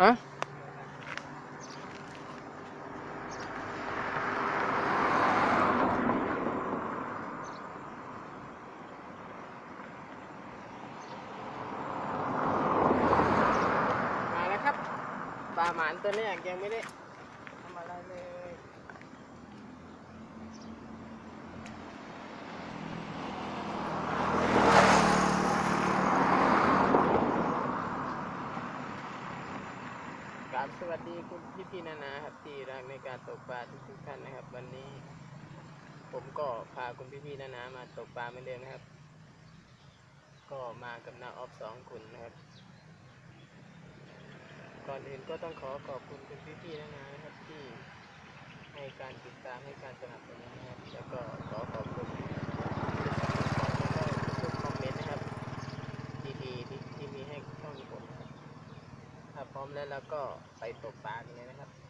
ฮะมาแล้วครับปลาหมานตัวแรกยังไม่ได้ทำอะไรเลย กราบสวัสดีคุณ พี่นานาครับที่รักในการตกปลาทุกทุกๆท่านนะครับ วันนี้ ผมก็พาคุณพี่ๆนานามาตกปลาเหมือนเดิมนะครับ ก็มากับนาออฟสองคนนะครับ ก่อนอื่นก็ต้องขอขอบคุณคุณพี่พี่ๆนานานะครับที่ให้การติดตามให้การสนับสนุนนะครับแล้วก็ขอขอบคุณทุกคอมเมนต์นะครับดีๆที่ที่มีให้ช่องผมนะครับ ถ้าพ ร้อมแล้วแล้วก็ไปตกปลากันเลยนะครับ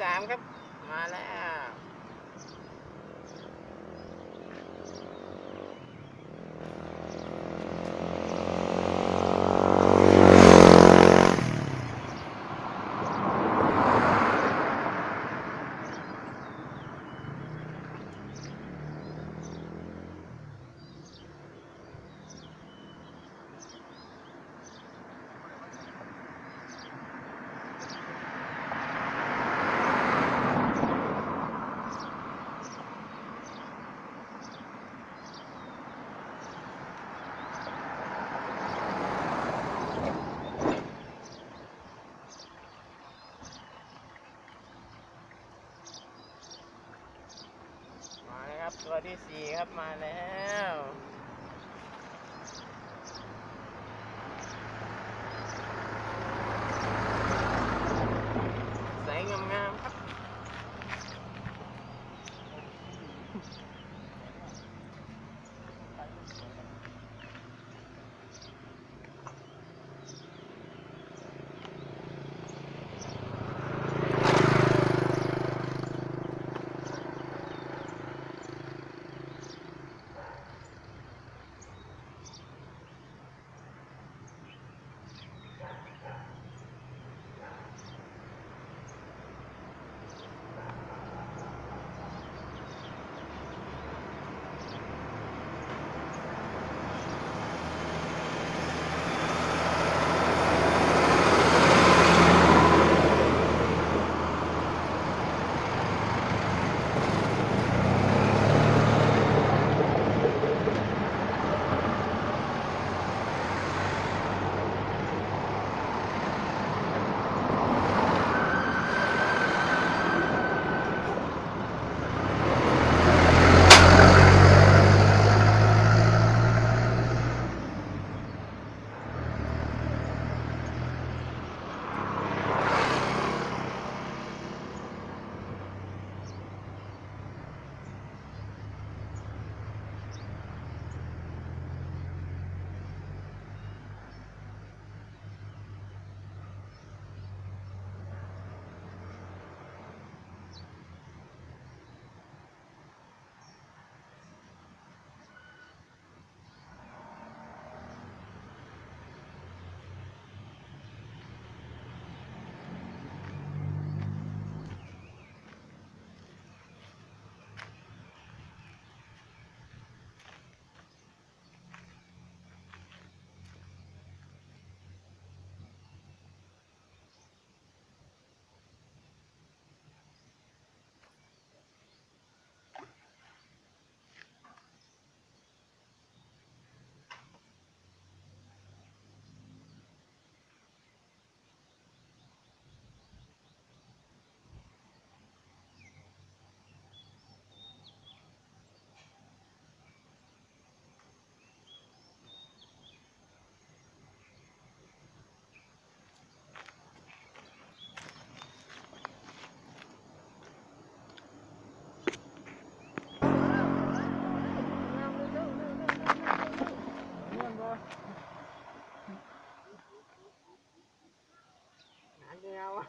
สามครับ มาแล้ว ที่สี่ครับมาแล้ว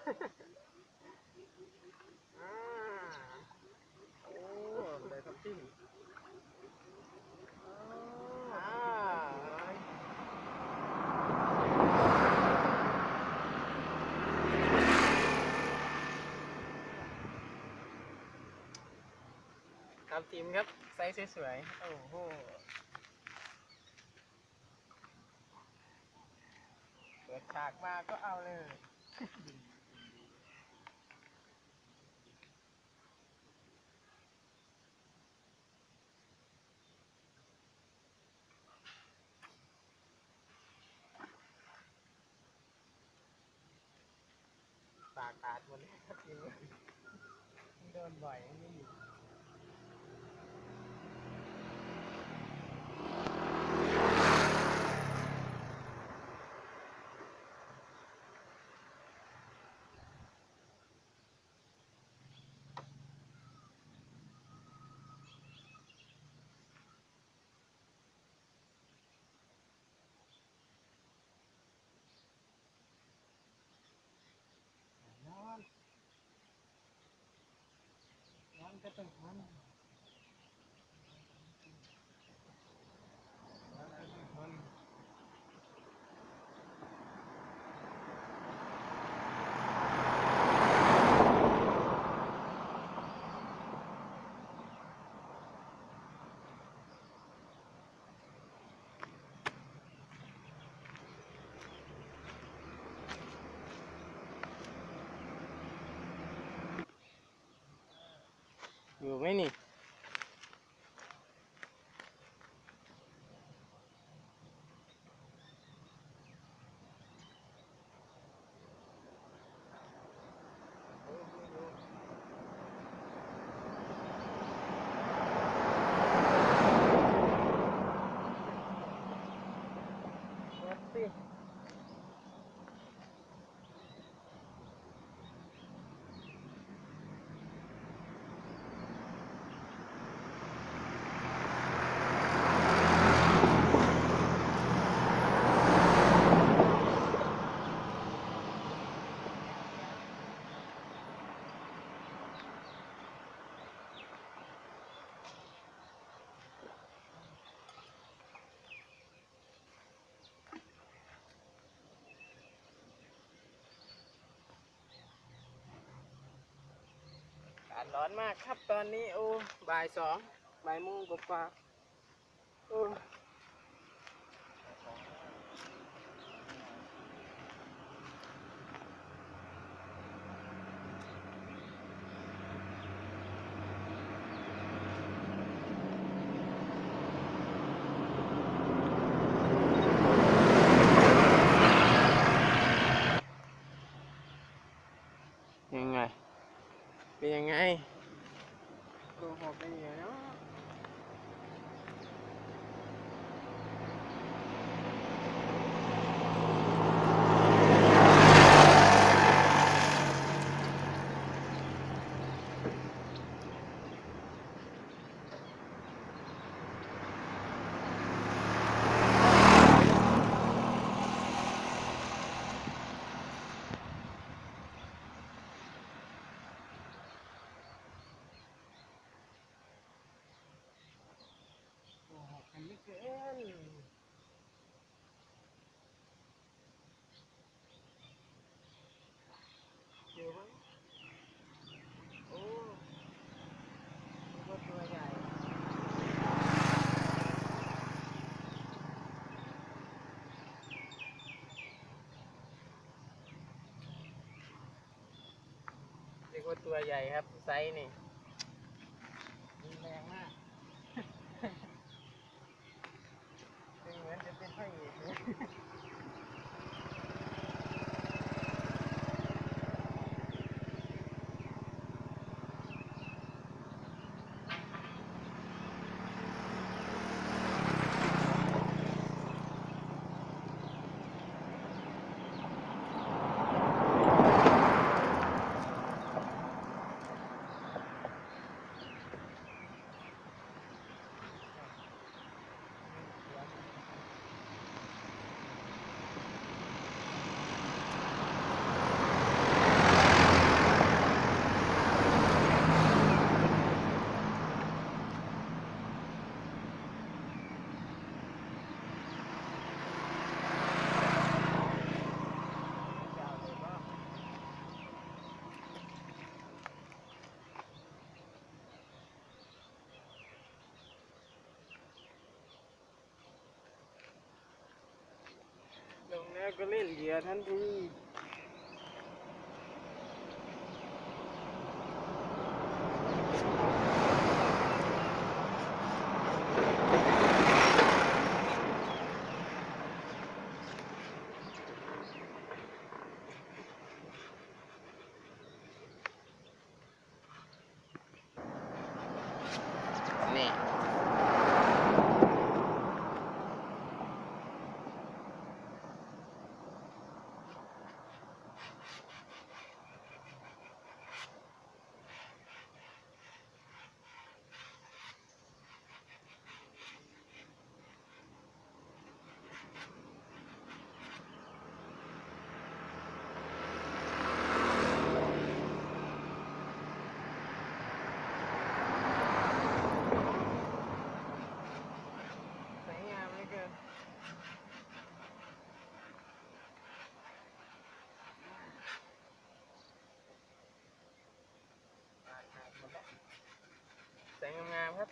อ่าโอ้ได้ทับทิมอ่าทำทีมครับไซส์สวยๆ โอ้โห เปิดฉากมาก็เอาเลย ตาดหมดเลยครับทีนี้โดนบ่อยไม่หยุดนอน นอนก็ต้องทนนอนก็ต้องทน อยู่ไหมนี่ รถสิอากาศ ร้อนมากครับตอนนี้โอ้บ่ายสองบ่ายโมงกว่าโอ้ ยังไง เป็นยังไงโกหกเป็นยังไงเนาะโกหกกันไม่เกินอยู่ไหมโอ้นึกว่าตัวใหญ่ เรียกว่า ตัวใหญ่ครับไซส์นี่ แล้วก็เล่นเหยื่อทันที Instagram. Her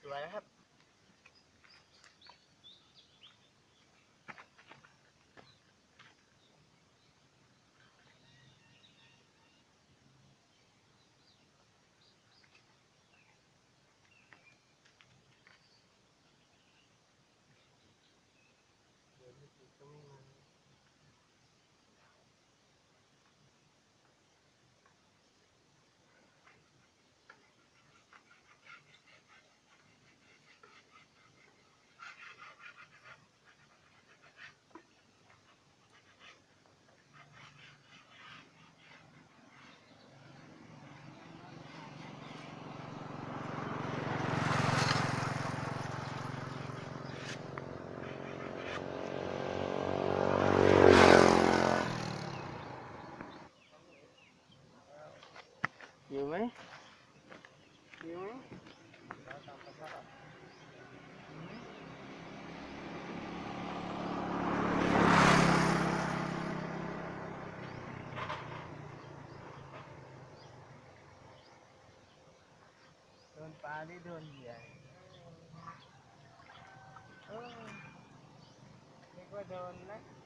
จุนะครับ पानी de लिया है Oh, qué bueno.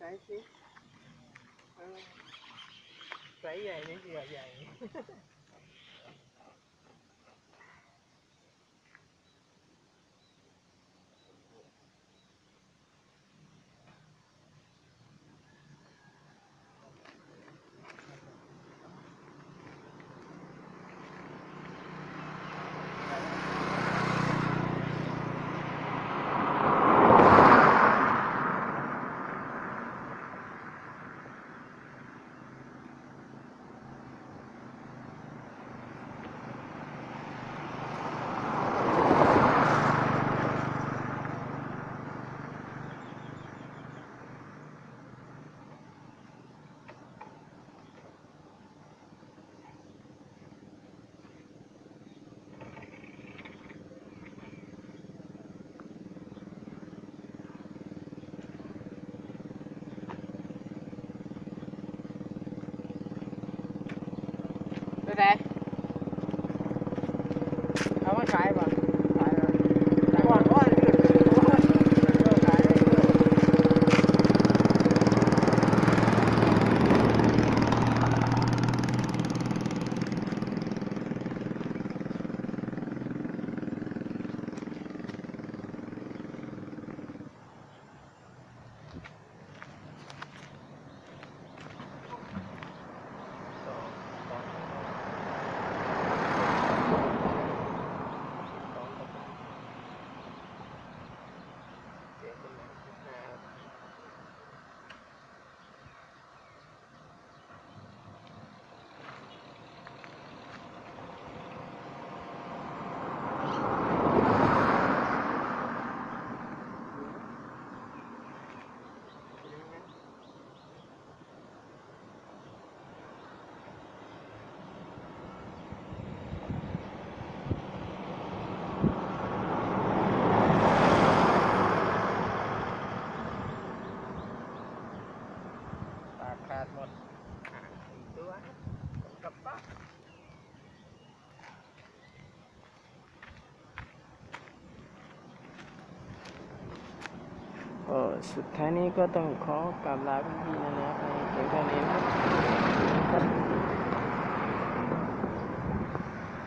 cái sấy chứ sấy dày đến giờ dày สุดท้ายนี้ก็ต้องขอกราบลาพี่ๆนะครับเพียงเท่านี้ครับ